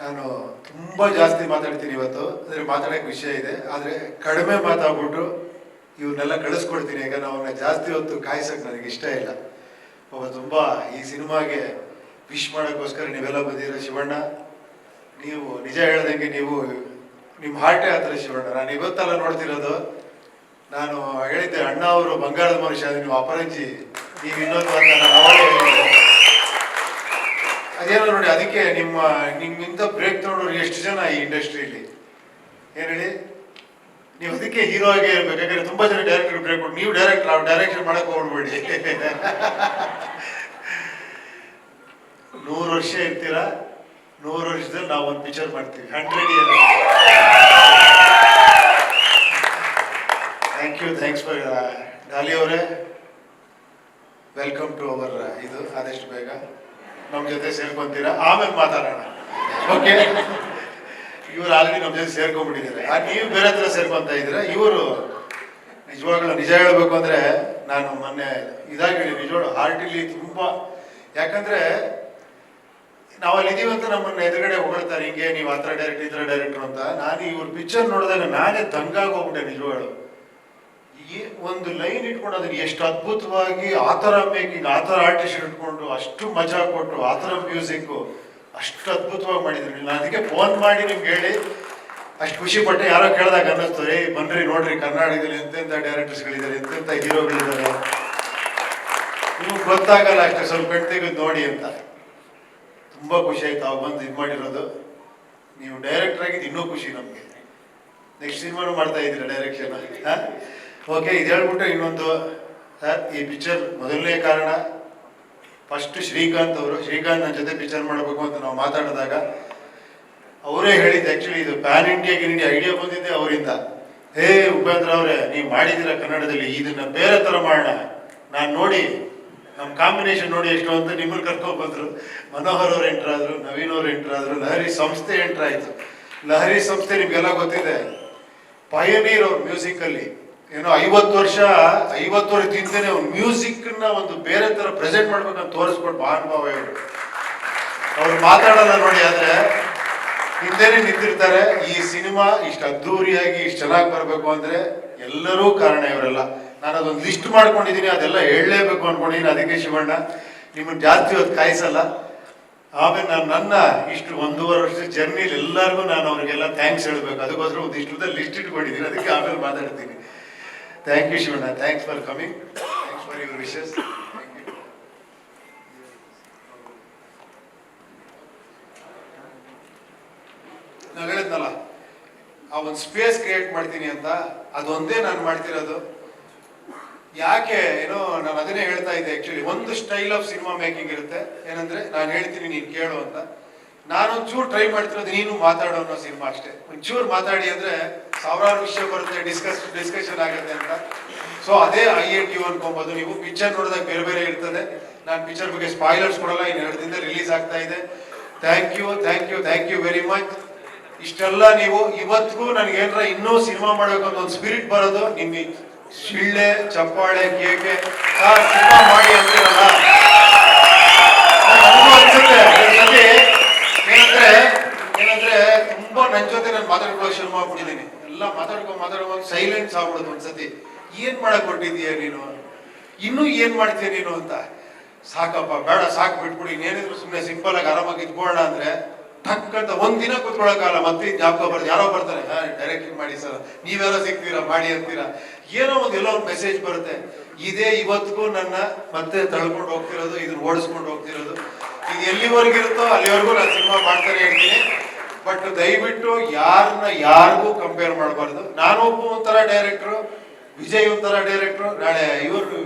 ನಾನು ತುಂಬ ಜಾಸ್ತಿ ಮಾತಾಡ್ತೀನಿ ಇವತ್ತು. ಅಂದರೆ ಮಾತಾಡೋಕ್ಕೆ ವಿಷಯ ಇದೆ. ಆದರೆ ಕಡಿಮೆ ಮಾತಾಡ್ಬಿಟ್ಟು ಇವನ್ನೆಲ್ಲ ಕಳಿಸ್ಕೊಡ್ತೀನಿ. ಈಗ ನಾವು ಜಾಸ್ತಿ ಹೊತ್ತು ಕಾಯಿಸೋಕೆ ನನಗೆ ಇಷ್ಟ ಇಲ್ಲ. ಒಬ್ಬ ತುಂಬ ಈ ಸಿನಿಮಾಗೆ ವಿಶ್ ಮಾಡೋಕ್ಕೋಸ್ಕರ ನೀವೆಲ್ಲ ಬಂದಿರೋ ಶಿವಣ್ಣ? ನೀವು ನಿಜ ಹೇಳ್ದಂಗೆ ನೀವು ನಿಮ್ಮ ಹಾರ್ಟೇ ಆ ಥರ ಶಿವಣ್ಣ. ನಾನು ಇವತ್ತೆಲ್ಲ ನೋಡ್ತಿರೋದು. ನಾನು ಹೇಳಿದ್ದೆ ಅಣ್ಣ ಅವರು ಬಂಗಾರದ ಮನುಷ್ಯ ನೀವು ಅಪರಂಜಿ ನೀವು ಇನ್ನೊಂದು ಅಂತ ನಾನು ಅವಾಗ ಅದೇನೋ ನೋಡಿ, ಅದಕ್ಕೆ ನಿಮ್ಮ, ನಿಮ್ಮಿಂದ ಬ್ರೇಕ್ ತಗೊಂಡ್ರು ಎಷ್ಟು ಜನ ಈ ಇಂಡಸ್ಟ್ರಿಯಲ್ಲಿ ಏನ್ ಹೇಳಿ? ನೀವು ಅದಕ್ಕೆ ಹೀರೋ ಆಗಿ ಇರ್ಬೇಕು, ಯಾಕಂದ್ರೆ ತುಂಬಾ ಜನ ಡೈರೆಕ್ಟರ್ ಬ್ರೇಕ್ ಕೊಟ್ಟು ನೀವು ಡೈರೆಕ್ಟ್ ಡೈರೆಕ್ಷನ್ ಮಾಡಕ್ ಹೋಗ್ಬೇಡಿ ನೂರು ವರ್ಷ ಇರ್ತೀರಾ? ನೂರು ವರ್ಷದಲ್ಲಿ ನಾವು ಒಂದು ಪಿಕ್ಚರ್ ಮಾಡ್ತೀವಿ. Hundred year thank you thanks for Daali ಅವರೇ. ವೆಲ್ಕಮ್ ಟು ಅವರ್ ಇದು, ಆದಷ್ಟು ಬೇಗ. ನಮ್ಮ ಜೊತೆ ಸೇರ್ಕೊಂತೀರಾ? ಆಮೇಲೆ ಮಾತಾಡೋಣ. ಓಕೆ ಇವರು ಆಲ್ರೆಡಿ ನಮ್ಮ ಜೊತೆ ಸೇರ್ಕೊಂಡ್ಬಿಟ್ಟಿದ್ದಾರೆ. ಆ, ನೀವು ಬೇರೆ ಹತ್ರ ಸೇರ್ಕೊಂತ ಇದ್ದೀರಾ? ಇವರು ನಿಜವಾಗ್ಲೂ ನಿಜ ಹೇಳಬೇಕು ಅಂದ್ರೆ ನಾನು ಮೊನ್ನೆ ಇದಾಗಿ ನಿಜವಾಗ್ಲು ಹಾರ್ಟಿಲಿ ತುಂಬಾ. ಯಾಕಂದ್ರೆ ನಾವು ಅಲ್ಲಿ ಇದೀವಿ ಅಂತ ನಮ್ಮನ್ನ ಎದುರುಗಡೆ ಹೊಗಳ್ತಾರೆ. ಹಿಂಗೆ ನೀವು ಆ ಥರ ಡೈರೆಕ್ಟ್ ಈ ಥರ ಡೈರೆಕ್ಟರ್ ಅಂತ. ನಾನು ಇವ್ರ ಪಿಕ್ಚರ್ ನೋಡಿದಾಗ ನಾನೇ ತಂಗಾಗೋಗ್ಬಿಟ್ಟೆ ನಿಜವಾಗ್ಲು. ಈ ಒಂದು ಲೈನ್ ಇಟ್ಕೊಂಡು ಅದನ್ನ ಎಷ್ಟು ಅದ್ಭುತವಾಗಿ ಆ ಥರ ಮೇಕಿಂಗ್ ಆ ಥರ ಆರ್ಟಿಸ್ಟ್ ಇಟ್ಕೊಂಡು ಅಷ್ಟು ಮಜಾ ಕೊಟ್ಟು ಆ ಥರ ಮ್ಯೂಸಿಕ್ಕು ಅಷ್ಟು ಅದ್ಭುತವಾಗಿ ಮಾಡಿದ್ರು. ನಾನು ಅದಕ್ಕೆ ಫೋನ್ ಮಾಡಿ ನಿಮ್ಗೆ ಹೇಳಿ. ಅಷ್ಟು ಖುಷಿ ಪಟ್ಟೆ ಯಾರೋ ಕೇಳಿದಾಗ ಅನ್ನಿಸ್ತು ಏ ಬನ್ರಿ ನೋಡ್ರಿ, ಕರ್ನಾಟಕದಲ್ಲಿ ಎಂತೆಂಥ ಡೈರೆಕ್ಟರ್ಸ್ಗಳಿದ್ದಾರೆ ಎಂತೆಂಥ ಹೀರೋಗಳಿದ್ದಾರೆ. ನಿಮ್ಗೆ ಗೊತ್ತಾಗಲ್ಲ ಅಷ್ಟು, ಸ್ವಲ್ಪ ಕಣ್ ನೋಡಿ ಅಂತ. ತುಂಬಾ ಖುಷಿ ಆಯ್ತು ಅವಾಗ ಬಂದು ಇದು ಮಾಡಿರೋದು. ನೀವು ಡೈರೆಕ್ಟರ್ ಆಗಿದ್ದು ಇನ್ನೂ ಖುಷಿ ನಮಗೆ. ನೆಕ್ಸ್ಟ್ ಸಿನಿಮಾನು ಮಾಡ್ತಾ ಇದ್ದೀರಾ ಡೈರೆಕ್ಷನ್ ಓಕೆ, ಇದು ಹೇಳ್ಬಿಟ್ಟು ಇನ್ನೊಂದು ಸರ್ ಈ ಪಿಕ್ಚರ್ ಮೊದಲನೇ ಕಾರಣ. ಫಸ್ಟ್ ಶ್ರೀಕಾಂತ್ ಅವರು, ಶ್ರೀಕಾಂತ್ ನನ್ನ ಜೊತೆ ಪಿಕ್ಚರ್ ಮಾಡಬೇಕು ಅಂತ ನಾವು ಮಾತಾಡಿದಾಗ ಅವರೇ ಹೇಳಿದ್ದು ಆ್ಯಕ್ಚುಲಿ ಇದು ಪ್ಯಾನ್ ಇಂಡಿಯಾ ಇಂಡಿಯಾ ಐಡಿಯಾ ಬಂದಿದ್ದೆ ಅವರಿಂದ. ಹೇ ಉಪೇಂದ್ರ ಅವರೇ, ನೀವು ಮಾಡಿದ್ದೀರಾ ಕನ್ನಡದಲ್ಲಿ? ಇದನ್ನ ಬೇರೆ ಥರ ಮಾಡೋಣ. ನಾನು ನೋಡಿ ನಮ್ಮ ಕಾಂಬಿನೇಷನ್ ನೋಡಿ ಎಷ್ಟು ಅಂತ ನಿಮ್ಮನ್ನು ಕರ್ಕೊಂಡ್ಬಂದರು ಮನೋಹರ್ ಅವರು ಎಂಟ್ರ್ ಆದರು, ನವೀನ್ ಅವರು ಎಂಟ್ರ್ ಆದರು, ಲಹರಿ ಸಂಸ್ಥೆ ಎಂಟ್ರ್ ಆಯಿತು. ಲಹರಿ ಸಂಸ್ಥೆ ನಿಮಗೆಲ್ಲ ಗೊತ್ತಿದೆ. ಪಯನೀರ್ ಅವ್ರ ಮ್ಯೂಸಿಕ್ ಅಲ್ಲಿ. ಏನೋ ಐವತ್ತು ವರ್ಷ ಐವತ್ತು ವರ್ಷ ತಿಂತೇನೆ ನ ಒಂದು ಬೇರೆ ತರ ಪ್ರೆಸೆಂಟ್ ಮಾಡ್ಬೇಕಂತ ತೋರಿಸ್ಬಿಟ್ಟು ಮಹಾನುಭಾವ ಅವರು ಅವ್ರು ಮಾತಾಡಲ್ಲ ನೋಡಿ, ಆದ್ರೆ ಹಿಂದೆನೆ ನಿಂತಿರ್ತಾರೆ. ಈ ಸಿನಿಮಾ ಇಷ್ಟು ಅದ್ಧೂರಿಯಾಗಿ ಇಷ್ಟು ಚೆನ್ನಾಗಿ ಬರಬೇಕು ಅಂದ್ರೆ ಎಲ್ಲರೂ ಕಾರಣ ಇವರೆಲ್ಲ. ನಾನು ಅದೊಂದು ಲಿಸ್ಟ್ ಮಾಡ್ಕೊಂಡಿದ್ದೀನಿ ಅದೆಲ್ಲ ಹೇಳಲೇಬೇಕು ಅನ್ಕೊಂಡಿದ್ದೀನಿ ಅದಕ್ಕೆ ಶಿವಣ್ಣ. ನಿಮ್ಮನ್ನು ಜಾಸ್ತಿ ಹೊತ್ತು ಕಾಯಿಸಲ್ಲ. ಆಮೇಲೆ ನಾನು ನನ್ನ ಇಷ್ಟು ಒಂದೂವರೆ ವರ್ಷದ ಜರ್ನಿಲಿ ಎಲ್ಲರಿಗೂ ನಾನು ಅವ್ರಿಗೆಲ್ಲ ಥ್ಯಾಂಕ್ಸ್ ಹೇಳ್ಬೇಕು. ಅದಕ್ಕೋಸ್ಕರ ಒಂದು ಇಷ್ಟದ ಲಿಸ್ಟ್ ಇಟ್ಕೊಂಡಿದ್ದೀನಿ ಅದಕ್ಕೆ ಆಮೇಲೆ ಮಾತಾಡ್ತೀನಿ. Thank you Shivanna thanks for coming thanks for your wishes ನಾನು ಹೇಳಿದ್ನಲ್ಲ, ಆ ಒಂದು ಸ್ಪೇಸ್ ಕ್ರಿಯೇಟ್ ಮಾಡ್ತೀನಿ ಅಂತ, ಅದೊಂದೇ ನಾನು ಮಾಡ್ತಿರೋದು. ಯಾಕೆ, ಏನೋ, ನಾನು ಅದನ್ನೇ ಹೇಳ್ತಾ ಇದ್ದೆ ಆ್ಯಕ್ಚುಲಿ ಒಂದು ಸ್ಟೈಲ್ ಆಫ್ ಸಿನಿಮಾ ಮೇಕಿಂಗ್ ಇರುತ್ತೆ. ಏನಂದ್ರೆ, ನಾನು ಹೇಳ್ತೀನಿ, ನೀನು ಕೇಳು ಅಂತ. ನಾನು ಒಂಚೂರು ಟ್ರೈ ಮಾಡ್ತಿರೋದು ನೀನು ಮಾತಾಡೋ ಅನ್ನೋ ಸಿನಿಮಾ ಅಷ್ಟೇ. ಒಂಚೂರು ಮಾತಾಡಿ ಅಂದ್ರೆ ಸಾವಿರಾರು ವಿಷಯ ಬರುತ್ತೆ ಡಿಸ್ಕಸ್ ಡಿಸ್ಕಷನ್ ಆಗುತ್ತೆ ಅಂತ. ಸೊ ಅದೇ ಐ ಎ ಟಿ ಅನ್ಕೊಬೋದು. ನೀವು ಪಿಕ್ಚರ್ ನೋಡಿದಾಗ ಬೇರೆ ಬೇರೆ ಇರ್ತದೆ. ನಾನು ಪಿಕ್ಚರ್ ಬಗ್ಗೆ ಸ್ಪಾಯ್ಲರ್ಸ್ ಕೊಡಲ್ಲ, ಇನ್ನು ಎರಡು ದಿನ ರಿಲೀಸ್ ಆಗ್ತಾ ಇದೆ. Thank you thank you thank you very much ಇಷ್ಟೆಲ್ಲ ನೀವು, ಇವತ್ತಿಗೂ ನನಗೆ ಏನಾರ ಇನ್ನೂ ಸಿನಿಮಾ ಮಾಡಬೇಕು ಅಂತ ಒಂದು ಸ್ಪಿರಿಟ್ ಬರೋದು ನಿಮ್ಮ ಶಿಳ್ಳೆ, ಚಪ್ಪಾಳೆ, ಕೇಕೆ ಸಿನಿಮಾ ಮಾಡಿ ಅಂತೀರಲ್ಲ ನನಗೂ ಅನ್ಸುತ್ತೆ ಒಂದ್ಸತಿ ಏನಂದ್ರೆ ಏನಂದ್ರೆ ತುಂಬಾ ನನ್ ಜೊತೆ ನಾನು ಮಾತಾಡ್ಕೊಳ್ಳೋ ಶುರು ಮಾಡ್ಬಿಟ್ಟಿದ್ದೀನಿ ಎಲ್ಲ ಮಾತಾಡ್ಕೊಂಡು ಸೈಲೆನ್ಸ್ ಆಗ್ಬಿಡುದು ಒಂದ್ಸತಿ, ಏನ್ ಮಾಡಕ್ ಹೊರಟಿದೀಯ ನೀನು? ಇನ್ನೂ ಏನ್ ಮಾಡ್ತೀಯ ನೀನು ಅಂತ? ಸಾಕಪ್ಪ, ಬೇಡ, ಸಾಕು, ಬಿಟ್ಬಿಡಿ. ಇನ್ನೇನಿದ್ರು ಸುಮ್ಮನೆ ಸಿಂಪಲ್ ಆಗಿ ಆರಾಮಾಗಿ ಇದ್ಕೊಳ್ಳೋಣ ಅಂದ್ರೆ ಟಕ್ ಅಂತ ಒಂದ್ ದಿನ ಕುತ್ಕೊಳಕ್ಕಾಗಲ್ಲ ಮತ್ತೆ ಜ್ಞಾಪಕ ಬರ್ತಾರೆ ಯಾರೋ ಬರ್ತಾರೆ ಡೈರೆಕ್ಟ್ ಮಾಡಿ ಸರ್. ನೀವೆಲ್ಲ ಸಿಗ್ತೀರಾ? ಮಾಡಿ ಅಂತೀರಾ? ಏನೋ ಒಂದು ಎಲ್ಲೋ ಒಂದು ಮೆಸೇಜ್ ಬರುತ್ತೆ. ಇದೇ ಇವತ್ತಿಗೂ ನನ್ನ ಮತ್ತೆ ತಳ್ಕೊಂಡು ಹೋಗ್ತಿರೋದು, ಇದನ್ನ ಓಡಿಸ್ಕೊಂಡು ಹೋಗ್ತಿರೋದು. ಇದು ಎಲ್ಲಿವರೆಗೂ ಇರುತ್ತೋ ಅಲ್ಲಿವರೆಗೂ ನಾನು ಸಿನಿಮಾ ಮಾಡ್ತಾನೆ ಇರ್ತೀನಿ. ಬಟ್ ದಯವಿಟ್ಟು ಯಾರನ್ನ ಯಾರಿಗೂ ಕಂಪೇರ್ ಮಾಡಬಾರ್ದು. ನಾನು ಒಬ್ಬ ಒಂಥರ ಡೈರೆಕ್ಟ್ರು ವಿಜಯ್ ಒಂಥರ ಡೈರೆಕ್ಟ್ರು ನಾಳೆ ಇವರು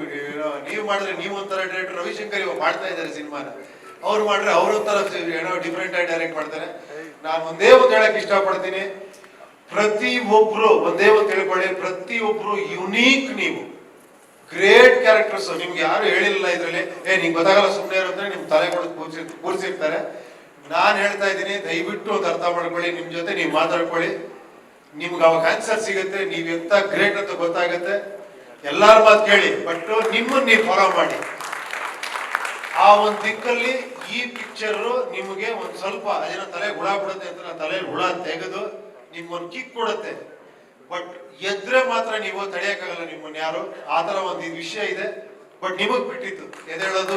ನೀವು ಮಾಡಿದ್ರೆ ನೀವು ಒಂಥರ ಡೈರೆಕ್ಟರ್ ರವಿಶಂಕರ್ ಇವಾಗ ಮಾಡ್ತಾ ಇದ್ದಾರೆ ಸಿನಿಮಾನ. ಅವ್ರು ಮಾಡ್ರೆ ಅವ್ರ ಒಂಥರ ಏನೋ ಡಿಫ್ರೆಂಟ್ ಆಗಿ ಡೈರೆಕ್ಟ್ ಮಾಡ್ತಾರೆ. ನಾನು ಒಂದೇ ಒಂದು ಹೇಳಕ್ ಇಷ್ಟಪಡ್ತೀನಿ. ಪ್ರತಿ ಒಬ್ರು, ಒಂದೇ ಒಂದು ತಿಳ್ಕೊಳ್ಳಿ, ಪ್ರತಿ ಒಬ್ರು ಯುನೀಕ್ ನೀವು. ಗ್ರೇಟ್ ಕ್ಯಾರೆಕ್ಟರ್ಸ್ ನಿಮ್ಗೆ ಯಾರು ಹೇಳಿಲ್ಲ ಇದರಲ್ಲಿ, ಏ, ನಿಂಗೆ ಗೊತ್ತಾಗಲ್ಲ ಸುಮ್ಮನೆ ಇರುತ್ತೆ ನಿಮ್ ತಲೆ ಕೊಡೋದು ಕೂರ್ಸಿ ಕೂರ್ಸಿರ್ತಾರೆ. ನಾನು ಹೇಳ್ತಾ ಇದ್ದೀನಿ, ದಯವಿಟ್ಟು ಒಂದು ಅರ್ಥ ಮಾಡ್ಕೊಳ್ಳಿ ನಿಮ್ಮ ಜೊತೆ ನೀವು ಮಾತಾಡ್ಕೊಳ್ಳಿ. ನಿಮ್ಗೆ ಅವಾಗ ಆನ್ಸರ್ ಸಿಗುತ್ತೆ, ನೀವು ಎಂತ ಗ್ರೇಟ್ ಅಂತ ಗೊತ್ತಾಗತ್ತೆ. ಎಲ್ಲಾರ ಮಾತು ಕೇಳಿ ಬಟ್ ನಿಮ್ಮನ್ನ ನೀವು ಫಾಲೋ ಮಾಡಿ. ಆ ಒಂದು ದಿಕ್ಕಲ್ಲಿ ಈ ಪಿಕ್ಚರ್ ನಿಮಗೆ ಒಂದು ಸ್ವಲ್ಪ ಅದೇನೋ ತಲೆ ಹುಳ ಬಿಡುತ್ತೆ ಅಂತ ನಾನು ತಲೆ ಹುಳ ತೆಗೆದು ನಿಮ್ಮನ್ನು ಕಿಕ್ ಕೊಡುತ್ತೆ. ಬಟ್ ಎದ್ರೆ ಮಾತ್ರ ನೀವು ತಡೆಯಕ್ಕಾಗಲ್ಲ ನಿಮ್ಮನ್ನ ಯಾರು? ಆ ಥರ ಒಂದು ವಿಷಯ ಇದೆ. ಬಟ್ ನಿಮಗೆ ಬಿಟ್ಟಿತ್ತು ಎದೇಳೋದು